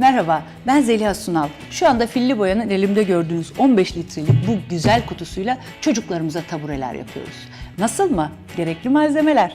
Merhaba, ben Zeliha Sunal. Şu anda filli boyanın elimde gördüğünüz 15 litrelik bu güzel kutusuyla çocuklarımıza tabureler yapıyoruz. Nasıl mı? Gerekli malzemeler.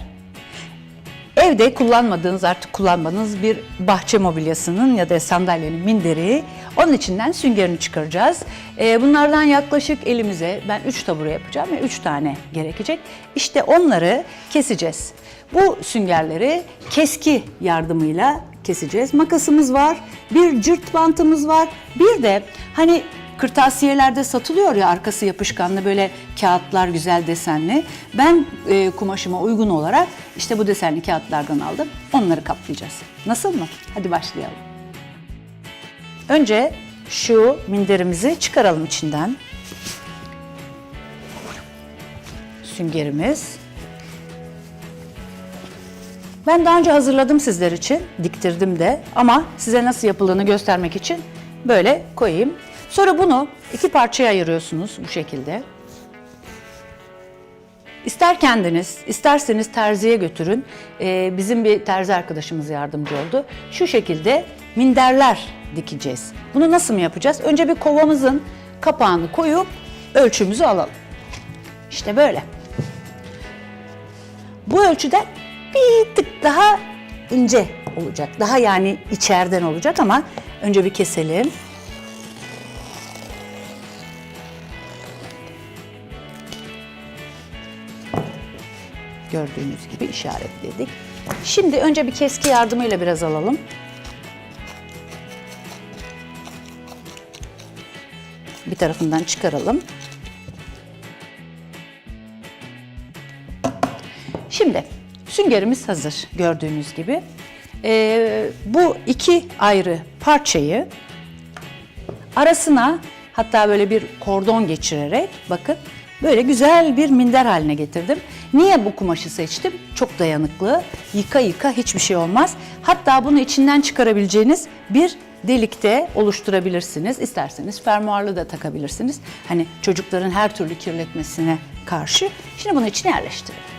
Evde kullanmadığınız, artık kullanmadığınız bir bahçe mobilyasının ya da sandalyenin minderi, onun içinden süngerini çıkaracağız. Ee, bunlardan yaklaşık elimize, ben 3 tabure yapacağım ve 3 tane gerekecek. İşte onları keseceğiz. Bu süngerleri keski yardımıyla keseceğiz. Makasımız var, bir cırt bantımız var, bir de hani kırtasiyelerde satılıyor ya arkası yapışkanlı böyle kağıtlar güzel desenli. Ben e, kumaşıma uygun olarak işte bu desenli kağıtlardan aldım. Onları kaplayacağız. Nasıl mı? Hadi başlayalım. Önce şu minderimizi çıkaralım içinden. Süngerimiz. Ben daha önce hazırladım sizler için, diktirdim de ama size nasıl yapıldığını göstermek için böyle koyayım. Sonra bunu iki parçaya ayırıyorsunuz bu şekilde. İster kendiniz, isterseniz terziye götürün. Ee, bizim bir terzi arkadaşımız yardımcı oldu. Şu şekilde minderler dikeceğiz. Bunu nasıl mı yapacağız? Önce bir kovamızın kapağını koyup ölçümüzü alalım. İşte böyle. Bu ölçüden bir tık daha ince olacak. Daha yani içeriden olacak ama önce bir keselim. Gördüğünüz gibi işaretledik. Şimdi önce bir keski yardımıyla biraz alalım. Bir tarafından çıkaralım. Süngerimiz hazır gördüğünüz gibi. Ee, bu iki ayrı parçayı arasına hatta böyle bir kordon geçirerek bakın böyle güzel bir minder haline getirdim. Niye bu kumaşı seçtim? Çok dayanıklı. Yıka yıka hiçbir şey olmaz. Hatta bunu içinden çıkarabileceğiniz bir delikte oluşturabilirsiniz. İsterseniz fermuarlı da takabilirsiniz. Hani çocukların her türlü kirletmesine karşı. Şimdi bunu içine yerleştirelim.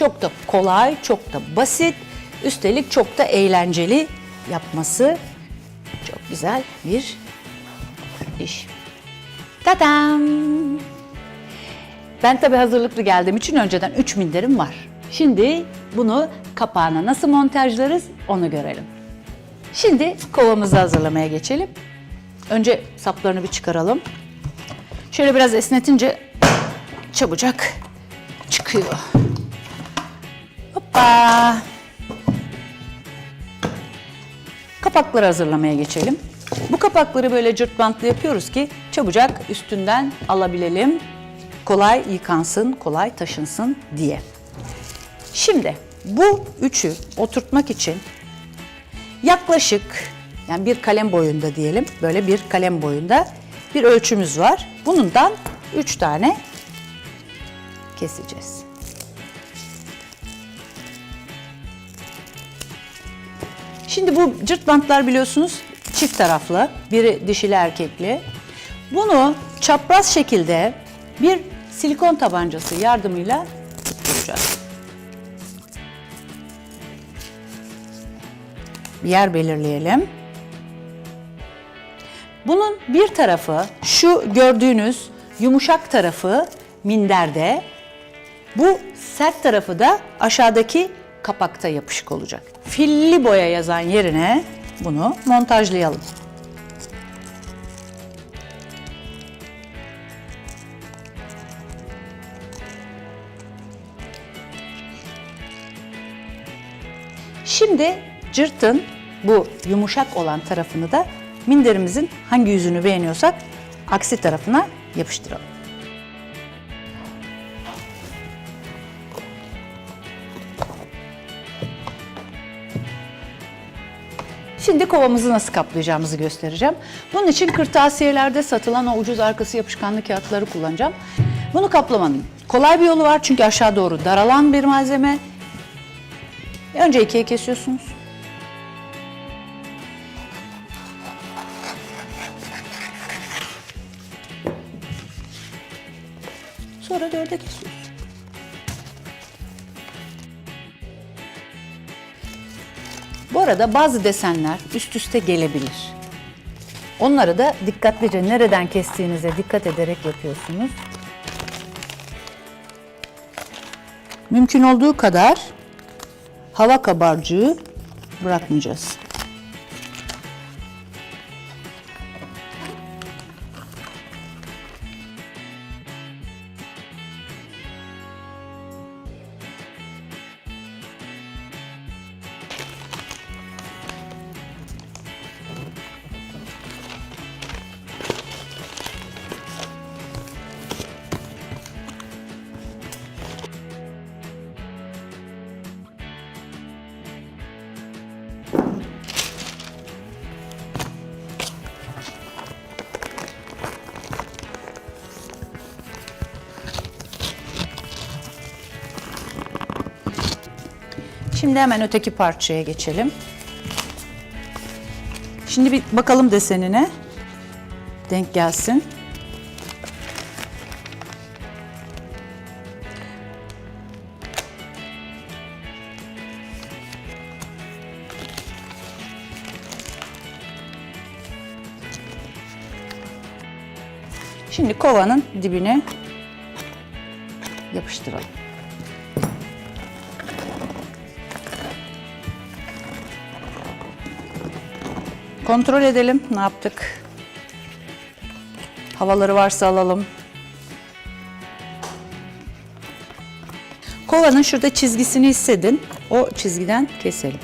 Çok da kolay, çok da basit, üstelik çok da eğlenceli yapması. Çok güzel bir iş. Tadam! Ben tabii hazırlıklı geldiğim için önceden 3 minderim var. Şimdi bunu kapağına nasıl montajlarız onu görelim. Şimdi kovamızı hazırlamaya geçelim. Önce saplarını bir çıkaralım. Şöyle biraz esnetince çabucak çıkıyor. Hoppa. Kapakları hazırlamaya geçelim. Bu kapakları böyle cırt bantlı yapıyoruz ki çabucak üstünden alabilelim. Kolay yıkansın, kolay taşınsın diye. Şimdi bu üçü oturtmak için yaklaşık yani bir kalem boyunda diyelim böyle bir kalem boyunda bir ölçümüz var. Bundan üç tane keseceğiz. Şimdi bu cırt bantlar biliyorsunuz çift taraflı, biri dişili erkekli. Bunu çapraz şekilde bir silikon tabancası yardımıyla tutturacağız. Bir yer belirleyelim. Bunun bir tarafı şu gördüğünüz yumuşak tarafı minderde, bu sert tarafı da aşağıdaki kapakta yapışık olacak. Filli boya yazan yerine bunu montajlayalım. Şimdi cırtın bu yumuşak olan tarafını da minderimizin hangi yüzünü beğeniyorsak aksi tarafına yapıştıralım. Şimdi kovamızı nasıl kaplayacağımızı göstereceğim. Bunun için kırtasiyelerde satılan o ucuz arkası yapışkanlı kağıtları kullanacağım. Bunu kaplamanın kolay bir yolu var çünkü aşağı doğru daralan bir malzeme. Önce ikiye kesiyorsunuz. Sonra dörde kesiyorsunuz. Bu arada bazı desenler üst üste gelebilir. Onları da dikkatlice nereden kestiğinize dikkat ederek yapıyorsunuz. Mümkün olduğu kadar hava kabarcığı bırakmayacağız. Şimdi hemen öteki parçaya geçelim. Şimdi bir bakalım desenine. Denk gelsin. Şimdi kovanın dibine yapıştıralım. Kontrol edelim ne yaptık. Havaları varsa alalım. Kovanın şurada çizgisini hissedin. O çizgiden keselim.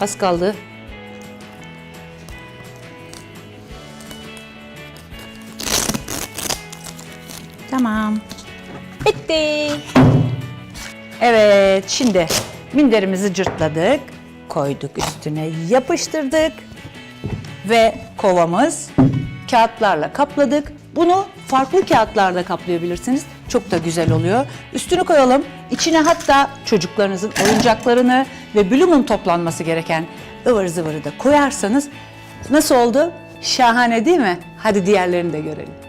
Az kaldı. Tamam. Bitti. Evet, şimdi minderimizi cırtladık, koyduk üstüne, yapıştırdık ve kovamız kağıtlarla kapladık. Bunu farklı kağıtlarla kaplayabilirsiniz. Çok da güzel oluyor. Üstünü koyalım. İçine hatta çocuklarınızın oyuncaklarını ve Bloom'un toplanması gereken ıvır zıvırı da koyarsanız nasıl oldu? Şahane değil mi? Hadi diğerlerini de görelim.